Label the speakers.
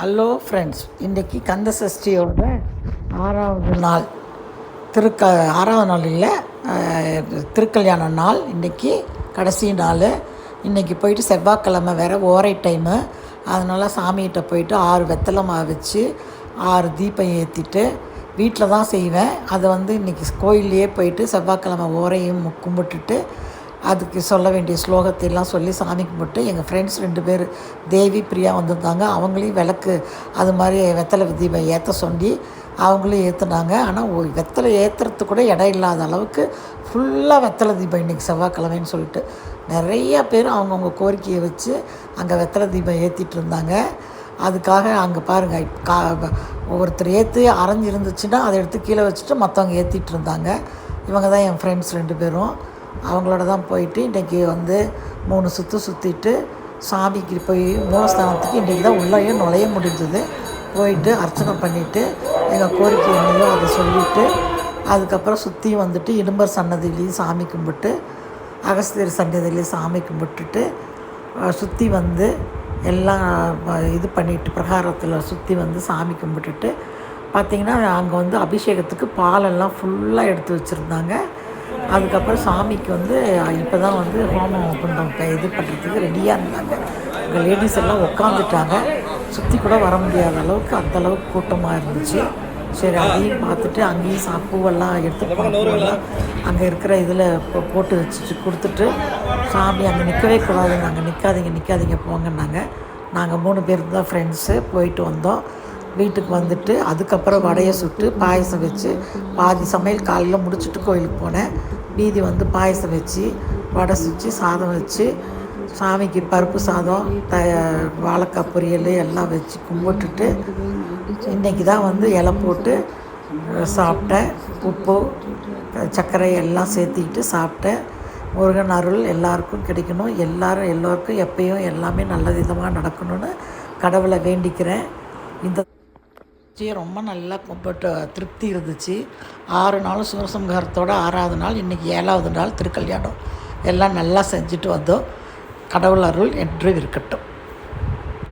Speaker 1: Hello friends இன்றைக்கி கந்த சஷ்டியோட ஆறாவது நாள். திருக்க ஆறாவது நாள் இல்லை திருக்கல்யாண நாள் இன்றைக்கி கடைசி நாள். இன்றைக்கி போயிட்டு செவ்வாய்க்கிழமை வேறு ஓரை டைமு அதனால் சாமிகிட்ட போயிட்டு ஆறு வெத்தலை மா வச்சு ஆறு தீபம் ஏற்றிட்டு வீட்டில் தான் செய்வேன். அதை வந்து இன்றைக்கி கோயில்லையே போயிட்டு செவ்வாய்க்கிழமை ஓரையும் கும்பிட்டுட்டு அதுக்கு சொல்ல வேண்டிய ஸ்லோகத்தை எல்லாம் சொல்லி சாமி கும்பிட்டு எங்கள் ஃப்ரெண்ட்ஸ் ரெண்டு பேர் தேவி பிரியா வந்திருந்தாங்க. அவங்களையும் விளக்கு அது மாதிரி வெத்தலை தீபம் ஏற்ற சொல்லி அவங்களும் ஏற்றுனாங்க ஆனால் வெத்தலை ஏற்றுறதுக்கு கூட இடம் இல்லாத அளவுக்கு ஃபுல்லாக வெத்தலை தீபம் இன்றைக்கி செவ்வாய்க்கிழமைன்னு சொல்லிட்டு நிறைய பேர் அவங்கவுங்க கோரிக்கையை வச்சு அங்கே வெத்தலை தீபம் ஏற்றிட்டு இருந்தாங்க. அதுக்காக அங்கே பாருங்கள் கா ஒவ்வொருத்தர் ஏற்றி அரைஞ்சு இருந்துச்சுன்னா அதை எடுத்து கீழே வச்சுட்டு மற்றவங்க ஏற்றிட்டு இருந்தாங்க. இவங்க தான் என் ஃப்ரெண்ட்ஸ் ரெண்டு பேரும். அவங்களோட தான் போயிட்டு இன்றைக்கி வந்து மூணு சுற்று சுற்றிட்டு சாமிக்கு போய் மூலஸ்தானத்துக்கு இன்றைக்கி தான் உள்ளேயும் நுழைய முடிஞ்சது. போயிட்டு அர்ச்சனை பண்ணிவிட்டு எங்கள் கோரிக்கை என்னையோ அதை சொல்லிவிட்டு அதுக்கப்புறம் சுற்றி வந்துட்டு இடும்பர் சன்னதியிலையும் சாமி கும்பிட்டு அகஸ்தியர் சன்னதியிலையும் சாமி கும்பிட்டுட்டு சுற்றி வந்து எல்லாம் இது பண்ணிட்டு பிரகாரத்தில் சுற்றி வந்து சாமி கும்பிட்டுட்டு பார்த்திங்கன்னா அங்கே வந்து அபிஷேகத்துக்கு பாலெல்லாம் ஃபுல்லாக எடுத்து வச்சுருந்தாங்க. அதுக்கப்புறம் சாமிக்கு வந்து இப்போ தான் வந்து ஹோமம் குண்டம் இது பண்ணுறதுக்கு ரெடியாக இருந்தாங்க. எங்கள் லேடிஸ் எல்லாம் உட்காந்துட்டாங்க சுற்றி கூட வர முடியாத அளவுக்கு அந்த அளவுக்கு கூட்டமாக இருந்துச்சு. சரி அதையும் பார்த்துட்டு அங்கேயும் சா பூவெல்லாம் எடுத்து பூவெல்லாம் அங்கே இருக்கிற இதில் போட்டு வச்சுட்டு கொடுத்துட்டு சாமி அங்கே நிற்கவே கூடாது. நாங்கள் நிற்காதீங்க நிற்காதீங்க போங்கன்னாங்க. நாங்கள் மூணு பேர் தான் ஃப்ரெண்ட்ஸு போயிட்டு வந்தோம். வீட்டுக்கு வந்துட்டு அதுக்கப்புறம் வடையை சுட்டு பாயசம் வச்சு பாதி சமையல் காலையில் முடிச்சுட்டு கோயிலுக்கு போனேன். மீதி வந்து பாயசம் வச்சு வடை சுச்சு சாதம் வச்சு சாமிக்கு பருப்பு சாதம் த வாழைக்காய் பொரியல் எல்லாம் வச்சு கும்பிட்டுட்டு இன்றைக்கி தான் வந்து இலை போட்டு சாப்பிட்டேன். உப்பு சர்க்கரை எல்லாம் சேர்த்திக்கிட்டு சாப்பிட்டேன். முருகன் அருள் எல்லாருக்கும் கிடைக்கணும். எல்லாரும் எல்லோருக்கும் எப்பயும் எல்லாமே நல்ல விதமாக நடக்கணும்னு கடவுளை வேண்டிக்கிறேன். இந்த சரி, ரொம்ப நல்லா கும்பிட்டு திருப்தி இருந்துச்சு. ஆறு நாள் சிவசம்ஹாரத்தோட ஆறாவது நாள் இன்றைக்கி ஏழாவது நாள் திருக்கல்யாணம். எல்லாம் நல்லா செஞ்சுட்டு வந்தோம். கடவுள் அருள் என்று இருக்கட்டும்.